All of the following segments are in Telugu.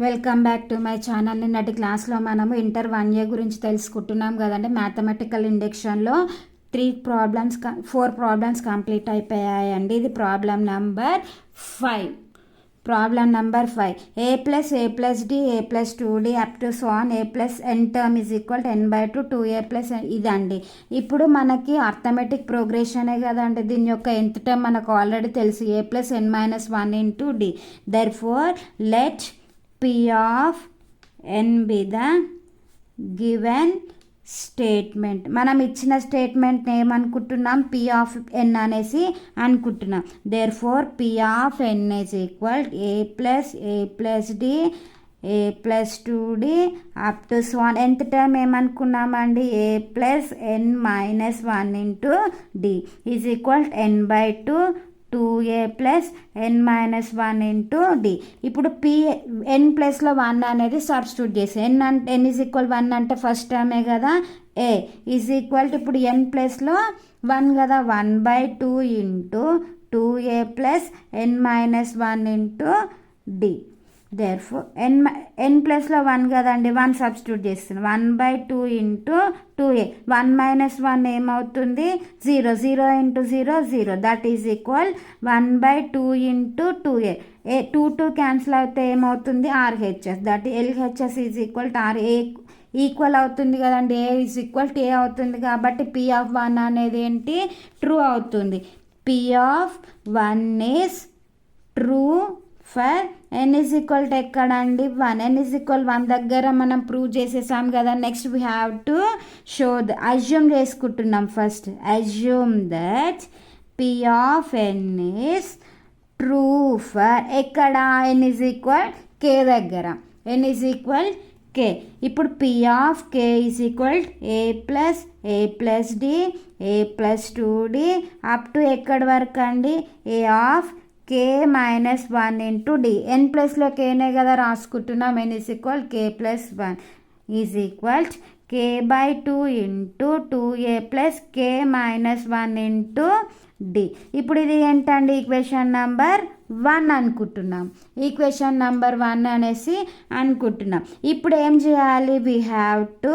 Welcome back to my channel నిన్నటి క్లాస్లో మనము ఇంటర్ వన్ ఇయర్ గురించి తెలుసుకుంటున్నాం కదండి. Mathematical ఇండక్షన్లో three problems four problems complete అయిపోయాయండి. ఇది problem number five problem number five A plus A plus D A plus two D up to so on A plus N term is equal ten by two two A plus ఇదండి. ఇప్పుడు మనకి అర్థమెటిక్ ప్రోగ్రెషనే కదండి. దీని యొక్క ఎంత టర్మ్ మనకు ఆల్రెడీ తెలుసు. A plus N minus one into D therefore let P of N be the given statement. మనం ఇచ్చిన స్టేట్మెంట్ ఏమనుకుంటున్నాం? పి ఆఫ్ ఎన్ అనేసి అనుకుంటున్నాం. Therefore P of N is equal A plus A plus D A plus two D up to one ఎంత time ఏమనుకున్నామండి? A plus N minus one into D is equal N by two two A plus N minus one into D. ఇప్పుడు పి ఎన్ ప్లస్లో వన్ అనేది సబ్స్టిట్యూట్ చేసి ఎన్ అంటే ఎన్ ఈజ్ ఈక్వల్ వన్ అంటే ఫస్ట్ టర్మే కదా? ఏ ఈజ్ ఈక్వల్ టు ఇప్పుడు ఎన్ ప్లస్లో వన్ కదా? One by two into two A plus N minus one into D. Therefore N N ప్లస్లో వన్ కదండి వన్ సబ్స్టిట్యూట్ చేస్తున్నాం one by two into two A one minus one ఏమవుతుంది? Zero zero into zero zero that is equal one by two into two A A two two cancel అయితే ఏమవుతుంది? RHS that LHS is equal to R A equal అవుతుంది కదండి. A is equal to A అవుతుంది కాబట్టి పి ఆఫ్ వన్ అనేది ఏంటి? ట్రూ అవుతుంది. P of one is true for N is equal to ఎక్కడ అండి one N is equal one దగ్గర మనం ప్రూవ్ చేసేసాం కదా. Next we have to show the assume చేసుకుంటున్నాం first assume that P of N is true for ఎక్కడ? ఎన్ ఇస్ ఈక్వల్ కే దగ్గర. ఎన్ ఇస్ ఈక్వల్ కే ఇప్పుడు P of K is equal A plus A plus D A plus two D up to ఎక్కడి వరకు అండి? A of K minus one into D N ప్లస్లో కేనే కదా రాసుకుంటున్నాం. N is equal K plus one is equal K by two into two A plus K minus one into D ఇప్పుడు ఇది ఏంటండి ఈక్వేషన్ నంబర్ వన్ అనుకుంటున్నాం. ఈక్వేషన్ నంబర్ వన్ అనేసి అనుకుంటున్నాం. ఇప్పుడు ఏం చేయాలి? We have to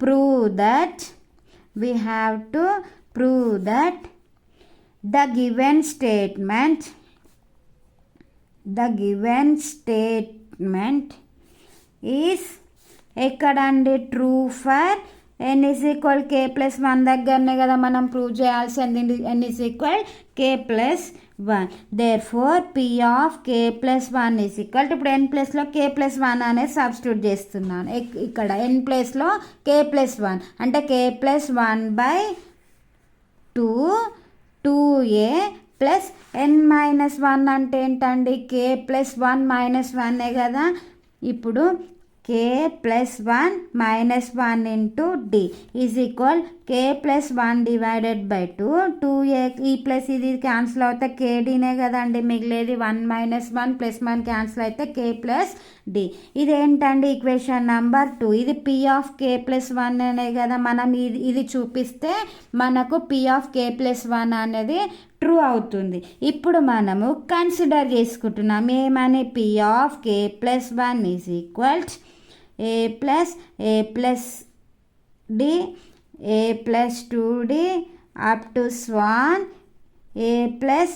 prove that we have to prove that the given statement the given statement is ఎక్కడండి? True for N is equal K plus one దగ్గరనే కదా మనం ప్రూవ్ చేయాల్సింది. N is equal K plus one therefore P of K plus one is equal ఇప్పుడు ఎన్ ప్లస్లో కే ప్లస్ వన్ అనేది సబ్స్టిట్యూట్ చేస్తున్నాను. ఇక్కడ ఎన్ ప్లస్లో కే ప్లస్ వన్ అంటే K plus one by two two A plus N minus one అంటే ఏంటండి? కే ప్లస్ వన్ మైనస్ వన్నే కదా? ఇప్పుడు K plus one minus one into D is equal K plus one divided by two. Two A ఈ ప్లస్ ఇది క్యాన్సిల్ అవుతే కేడీనే కదండి మిగిలేది. One minus one plus one cancel అయితే కే ప్లస్ డి ఇదేంటండి ఈక్వేషన్ నెంబర్ టూ? ఇది P of K plus one అనే కదా. మనం ఇది ఇది చూపిస్తే మనకు P of K plus one అనేది ట్రూ అవుతుంది. ఇప్పుడు మనము కన్సిడర్ చేసుకుంటున్నాం. ఏమని P of K plus one is equals A plus A plus D A plus two D up to Schwann A plus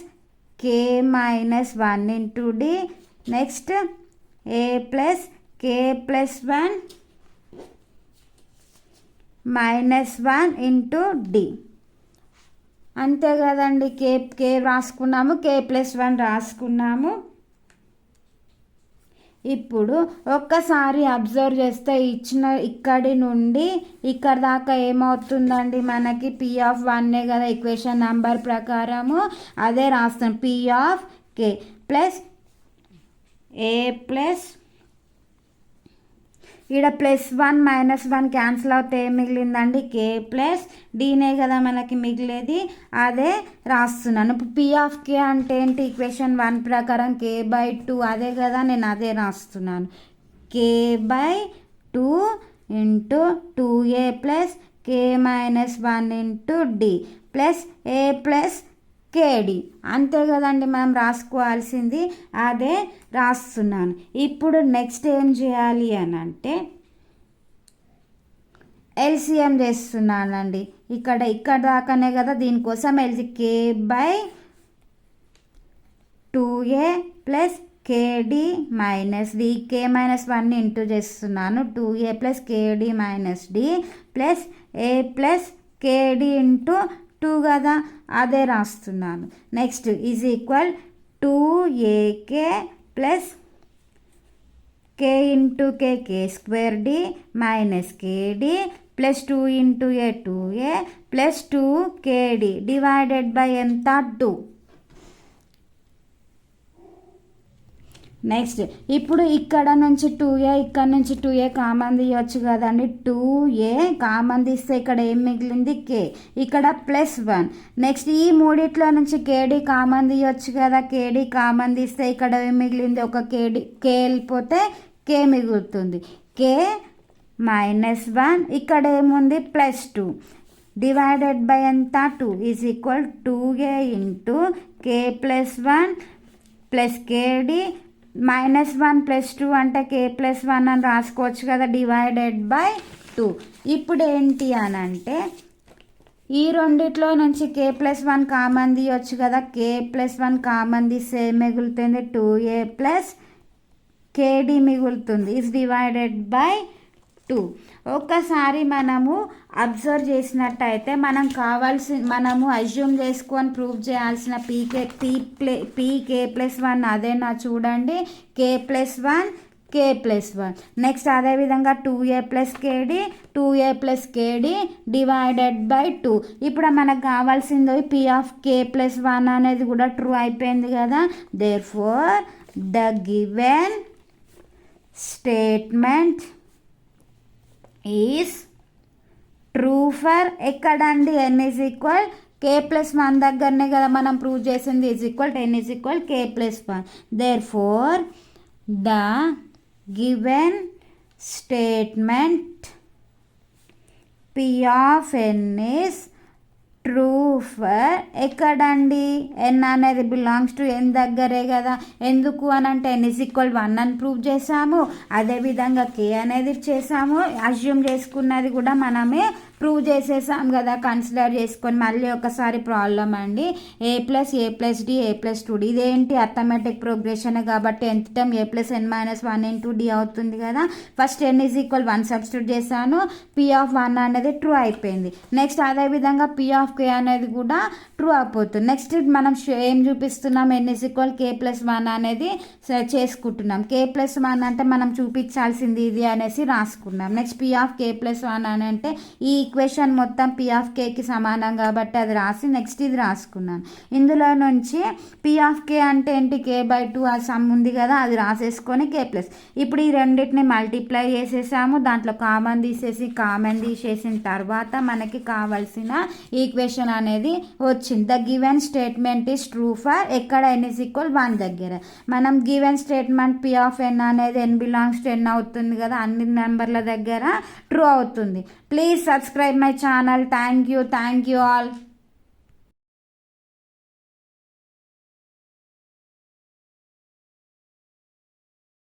K minus one into D next A plus K plus one minus one into D అంతే కదండి. కే కే రాసుకున్నాము కే ప్లస్ వన్ రాసుకున్నాము. ఇప్పుడు ఒక్కసారి అబ్జర్వ్ చేస్తే ఇచ్చిన ఇక్కడి నుండి ఇక్కడ దాకా ఏమవుతుందండి? మనకి పి ఆఫ్ వన్నే కదా ఈక్వేషన్ నంబర్ ప్రకారము. అదే రాస్తాం P of K plus A plus ఇక్కడ plus one minus one cancel అవుతే ఏం మిగిలిందండి? కే ప్లస్ డీనే కదా మనకి మిగిలేది. అదే రాస్తున్నాను. ఇప్పుడు పి ఆఫ్ కే అంటే ఏంటి? ఈక్వేషన్ వన్ ప్రకారం కే బై టూ అదే కదా నేను అదే రాస్తున్నాను. K by two into two A plus K minus one into D plus A plus K D అంతే కదండి మనం రాసుకోవాల్సింది. అదే రాస్తున్నాను. ఇప్పుడు నెక్స్ట్ ఏం చేయాలి అని అంటే ఎల్సిఎం చేస్తున్నానండి. ఇక్కడ ఇక్కడ దాకానే కదా దీనికోసం L C K by two A plus K D minus D. K minus one into చేస్తున్నాను. Two A plus K D minus D plus A plus K D into two కదా అదే రాస్తున్నాను. Next is equal two A K plus K into K K square D minus K D plus two into A two A plus two K D divided by ఎంత? టూ నెక్స్ట్ ఇప్పుడు ఇక్కడ నుంచి టూ ఏ ఇక్కడ నుంచి టూ ఏ కామన్ తీయవచ్చు కదండి. టూ ఏ కామన్ తీస్తే ఇక్కడ ఏం మిగిలింది? కే ఇక్కడ ప్లస్ వన్ నెక్స్ట్ ఈ మూడిట్లో నుంచి కేడి కామన్ తీయవచ్చు కదా. కేడి కామన్ తీస్తే ఇక్కడ ఏం మిగిలింది? ఒక కేడి కే వెళ్ళిపోతే కే మిగులుతుంది. కే మైనస్ వన్ ఇక్కడ ఏముంది? ప్లస్ టూ డివైడెడ్ బై ఎంత? Two is equal two A into K plus one plus K D minus one plus two అంటే కే ప్లస్ వన్ అని రాసుకోవచ్చు కదా డివైడెడ్ బై టూ ఇప్పుడు ఏంటి అని అంటే ఈ రెండిట్లో నుంచి కే ప్లస్ వన్ కామన్ తీయొచ్చు కదా కే ప్లస్ వన్ కామన్ తీస్తే మిగులుతుంది టూ ఏ ప్లస్ కేడి మిగులుతుంది. ఇస్ డివైడెడ్ బై టూ ఒక్కసారి మనము అబ్జర్వ్ చేసినట్టయితే మనం కావాల్సి మనము అజ్యూమ్ చేసుకొని ప్రూవ్ చేయాల్సిన P K P play P K plus one అదేనా చూడండి. K plus one K plus one next అదేవిధంగా two A plus K D two A plus K D divided by two ఇప్పుడు మనకు కావాల్సింది P of K plus one అనేది కూడా ట్రూ అయిపోయింది కదా. Therefore the given statement is true for ఎక్కడండి N is equal K plus one దగ్గరనే కదా మనం ప్రూవ్ చేసింది is equal ten is equal K plus one therefore the given statement P of N is true for ఎక్కడండి? ఎన్ అనేది బిలాంగ్స్ టు ఎన్ దగ్గరే కదా. ఎందుకు అని అంటే ఎన్ ఇస్ ఈక్వల్ వన్ అని ప్రూవ్ చేసాము అదేవిధంగా కే అనేది చేసాము అజ్యూమ్ చేసుకున్నది కూడా మనమే ప్రూవ్ చేసేసాం కదా కన్సిడర్ చేసుకొని మళ్ళీ ఒకసారి ప్రాబ్లం అండి. A plus A plus D A plus two D ఇదేంటి అథమెటిక్ ప్రోగ్రెషన్ కాబట్టి ఎంత time A plus N minus one in two D అవుతుంది కదా. First N is equal one substitute చేశాను. పి ఆఫ్ వన్ అనేది ట్రూ అయిపోయింది. నెక్స్ట్ అదేవిధంగా పి ఆఫ్ కే అనేది కూడా ట్రూ అయిపోతుంది. నెక్స్ట్ మనం ఏం చూపిస్తున్నాం? N is equal K plus one అనేది చేసుకుంటున్నాం. కే ప్లస్ వన్ అంటే మనం చూపించాల్సింది ఇది అనేసి రాసుకున్నాం. Next P of K plus one అని అంటే ఈ ఈక్వేషన్ మొత్తం పి ఆఫ్ కేకి సమానం కాబట్టి అది రాసి నెక్స్ట్ ఇది రాసుకున్నాను. ఇందులో నుంచి పి ఆఫ్ కే అంటే ఏంటి? కే బై టూ ఆ సమ్ ఉంది కదా అది రాసేసుకొని కే ప్లస్ ఇప్పుడు ఈ రెండింటిని మల్టిప్లై చేసేసాము. దాంట్లో కామన్ తీసేసి కామన్ తీసేసిన తర్వాత మనకి కావాల్సిన ఈక్వేషన్ అనేది వచ్చింది. The given statement is true for ఎక్కడ ఎన్ ఇస్ ఈక్వల్ వన్ దగ్గర. మనం given statement P of N అనేది ఎన్ బిలాంగ్స్ టు ఎన్ అవుతుంది కదా అన్ని నెంబర్ల దగ్గర ట్రూ అవుతుంది. Please subscribe subscribe my channel. Thank you. Thank you all.